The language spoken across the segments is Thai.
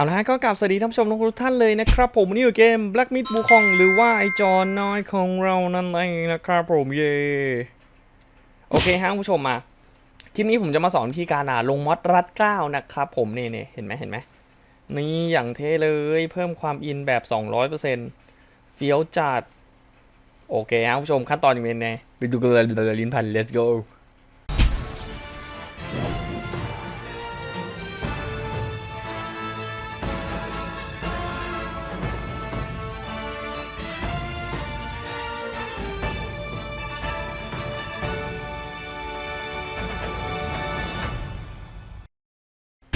เอาละฮะก็กลับสวัสดีท่านผู้ชมทุกท่านเลยนะครับ ผมวันนี่อยู่เกม Black Myth Wukong หรือว่าไอจอนน้อยของเรานั่นเองนะครับผมเย่โอเคฮะผู้ชมมาคลิปนี้ผมจะมาสอนวิธีการอ่าลงมอดรัดเกล้านะครับผมนี่นี่เห็นไหมเห็นไหมนี่อย่างเท่เลยเพิ่มความอินแบบ 200%เฟี้ยวจัด โอเคฮะผู้ชมขั้นตอนเป็นไงไปดูกันเลยลิ้นพัน let's go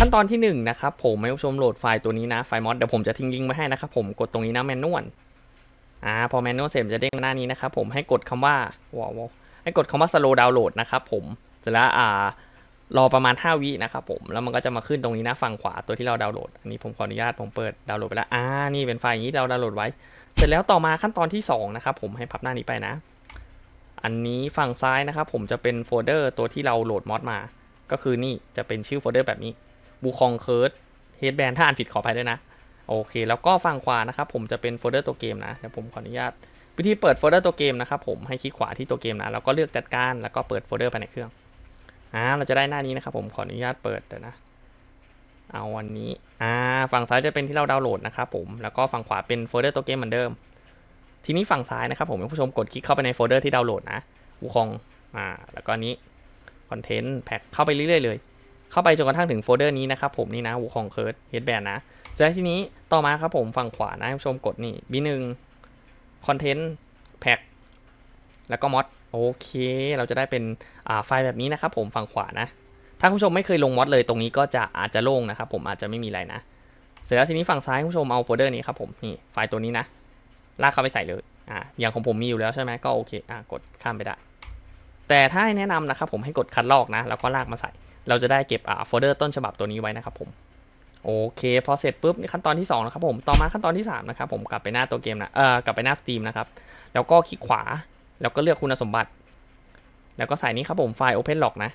ขั้นตอนที่1นงนะครับผมให้ผู้ชมโหลดไฟล์ตัวนี้นะไฟล์มอดเดี๋ยวผมจะทิ้งลิงก์ไว้ให้นะครับผมกดตรงนี้นะแมนนวลอ่าพอแมนนวลเสร็จจะเด้งหน้านี้นะครับผมให้กดคำว่าว้าวให้กดคำว่า slow download นะครับผมเสร็จแล้วอ่ารอประมาณ 5 วินะครับผมแล้วมันก็จะมาขึ้นตรงนี้นะฝั่งขวาตัวที่เราดาวน์โหลดอันนี้ผมขออนุญาตผมเปิดดาวน์โหลดไปแล้วอ่านี่เป็นไฟล์อย่างนี้เราดาวน์โหลดไว้ เสร็จแล้วต่อมาขั้นตอนที่สองนะครับผมให้พับหน้านี้ไปนะ อันนี้ฝั่งซ้ายนะครับผมจะเป็นโฟลเดอร์ตัวที่เราโหลดมอดมา ก็คือนี่จะเป็นชื่อโฟลเดอร์แบบนี้ บูคองเคิร์ดเฮดแบนถ้าอ่านผิดขออภัยด้วยนะ โอเค แล้วก็ฝั่งขวานะครับ ผมจะเป็นโฟลเดอร์ตัวเกมนะเดี๋ยวผมขออนุญาตวิธีเปิดโฟลเดอร์ตัวเกมนะครับผมให้คลิกขวาที่ตัวเกมนะแล้วก็เลือกจัดการแล้วก็เปิดโฟลเดอร์ไปในเครื่องอ่าเราจะได้หน้านี้นะครับผมขออนุญาตเปิดเดี๋ยวนะ เอาวันนี้อ่าฝั่งซ้ายจะเป็นที่เราดาวน์โหลดนะครับผมแล้วก็ฝั่งขวาเป็นโฟลเดอร์ตัวเกมเหมือนเดิม ทีนี้ฝั่งซ้ายนะครับผมผู้ชมกดคลิกเข้าไปในโฟลเดอร์ที่ดาวน์โหลดนะบูคองอ่าแล้วก็นนี้คอนเทนต์แพ็คเข้าไปเรื่อยๆเลย เข้าไปจนกระทั่งถึงโฟลเดอร์นี้นะครับผมนี่นะวูของเคิร์ดเฮดแบนนะเสร็จแล้วทีนี้ต่อมาครับผมฝั่งขวานะผู้ชมกดนี่บีหนึ่งคอนเทนต์แพ็คแล้วก็มอดโอเค เราจะได้เป็นไฟล์แบบนี้นะครับผมฝั่งขวานะ ถ้าคุณผู้ชมไม่เคยลงมอดเลยตรงนี้ก็จะอาจจะโล่งนะครับผมอาจจะไม่มีอะไรนะ เสร็จแล้วทีนี้ฝั่งซ้ายคุณผู้ชมเอาโฟลเดอร์นี้ครับผมนี่ไฟล์ตัวนี้นะลากเข้าไปใส่เลยอ่าอย่างของผมมีอยู่แล้วใช่ไหมก็โอเคอ่ากดข้ามไปได้แต่ถ้าให้แนะนำนะครับผมให้กดคัดลอกนะ แล้วก็ลากมาใส่ เราจะได้เก็บอ่าโฟลเดอร์ต้นฉบับตัวนี้ไว้นะครับผมโอเคพอเสร็จปุ๊บนี่ขั้นตอนที่2นะครับผมต่อมาขั้นตอนที่3นะครับผมกลับไปหน้าตัวเกมนะเอ่อกลับไปหน้า Steam นะครับแล้วก็คลิกขวาแล้วก็เลือกคุณสมบัติ แล้วก็ใส่นี้ครับผมไฟล์ Open Log นะ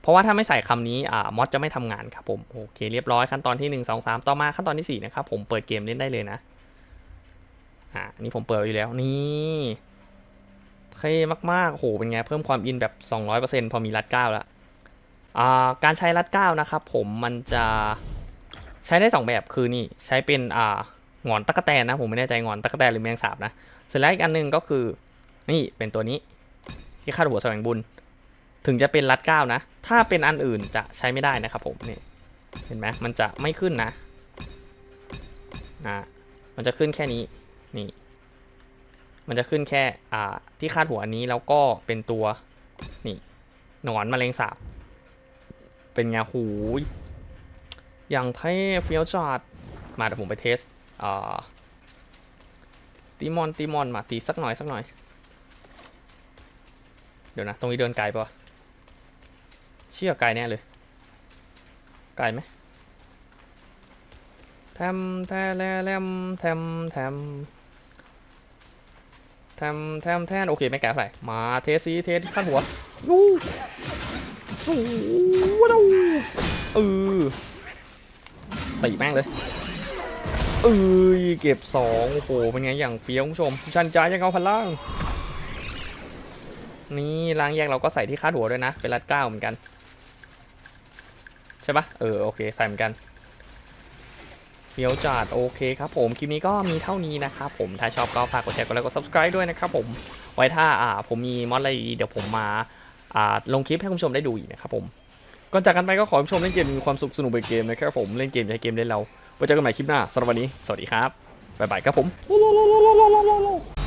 เพราะว่าถ้าไม่ใส่คำนี้อ่ามอดจะไม่ทำงานครับผมโอเคเรียบร้อยขั้นตอนที่ 1 2 3 ต่อมาขั้นตอนที่4นะครับผมเปิดเกมเล่นได้เลยนะอ่านี่ผมเปิดอยู่แล้วนี่เท่มากๆโอ้โหเป็นไงเพิ่มความอินแบบ 200%พอมีรัดเก้าแล้ว การใช้รัดเก้านะครับผมมันจะใช้ได้ 2 แบบคือนี่ใช้เป็นหงอนตะกแตนนะผมไม่แน่ใจหงอนตะกแตนหรือแมงสาบนะเสร็จแล้วอีกอันหนึงก็คือนี่เป็นตัวนี้ที่คาดหัวแสวงบุญ ถึงจะเป็นรัดเก้านะ ถ้าเป็นอันอื่นจะใช้ไม่ได้นะครับผมนี่เห็นไหมมันจะไม่ขึ้นนะนะมันจะขึ้นแค่นี้นี่มันจะขึ้นแค่อ่าที่คาดหัวอันนี้แล้วก็เป็นตัวนี่หนอนแมลงสาบ เป็นไงหูยอย่างเท่เฟี้ยวจัดมาเดี๋ยวผมไปเทสอ่าตีมอนตีมอนมาตีสักหน่อยสักหน่อย เดี๋ยวนะ ตรงนี้เดินไกลปะเชี่ยไกลแน่เลยไกลไหมแทมแทแลแลมแทมแทมแทมแทมแทนโอเคไม่ไกลเท่าไหร่มาเทสซีเทสที่ขั้นหัวยู โอ้โหเออตีแม่งเลยเอ้ยเก็บสองโอ้โหเป็นไงอย่างเฟี้ยวคุณผู้ชมชันใจยังเอาพันล่าง นี่ล้างแยกเราก็ใส่ที่คาดหัวด้วยนะ เป็นรัดเก้าเหมือนกัน ใช่ปะเออโอเคใส่เหมือนกันเฟี้ยวจัดโอเคครับผม คลิปนี้ก็มีเท่านี้นะครับผมถ้าชอบก็ฝากกดแชร์กดไลค์กด subscribe ด้วยนะครับผมไว้ถ้าอ่าผมมีมอดอะไรดีเดี๋ยวผมมา ลงคลิปให้คุณผู้ชมได้ดูอีกนะครับผมก่อนจากกันไปก็ขอให้ผู้ชมเล่นเกมมีความสุขสนุกไปเกมนะครับผมเล่นเกมให้เกมเล่นเราไว้เจอกันใหม่คลิปหน้าสำหรับวันนี้สวัสดีครับบ๊ายบายครับผม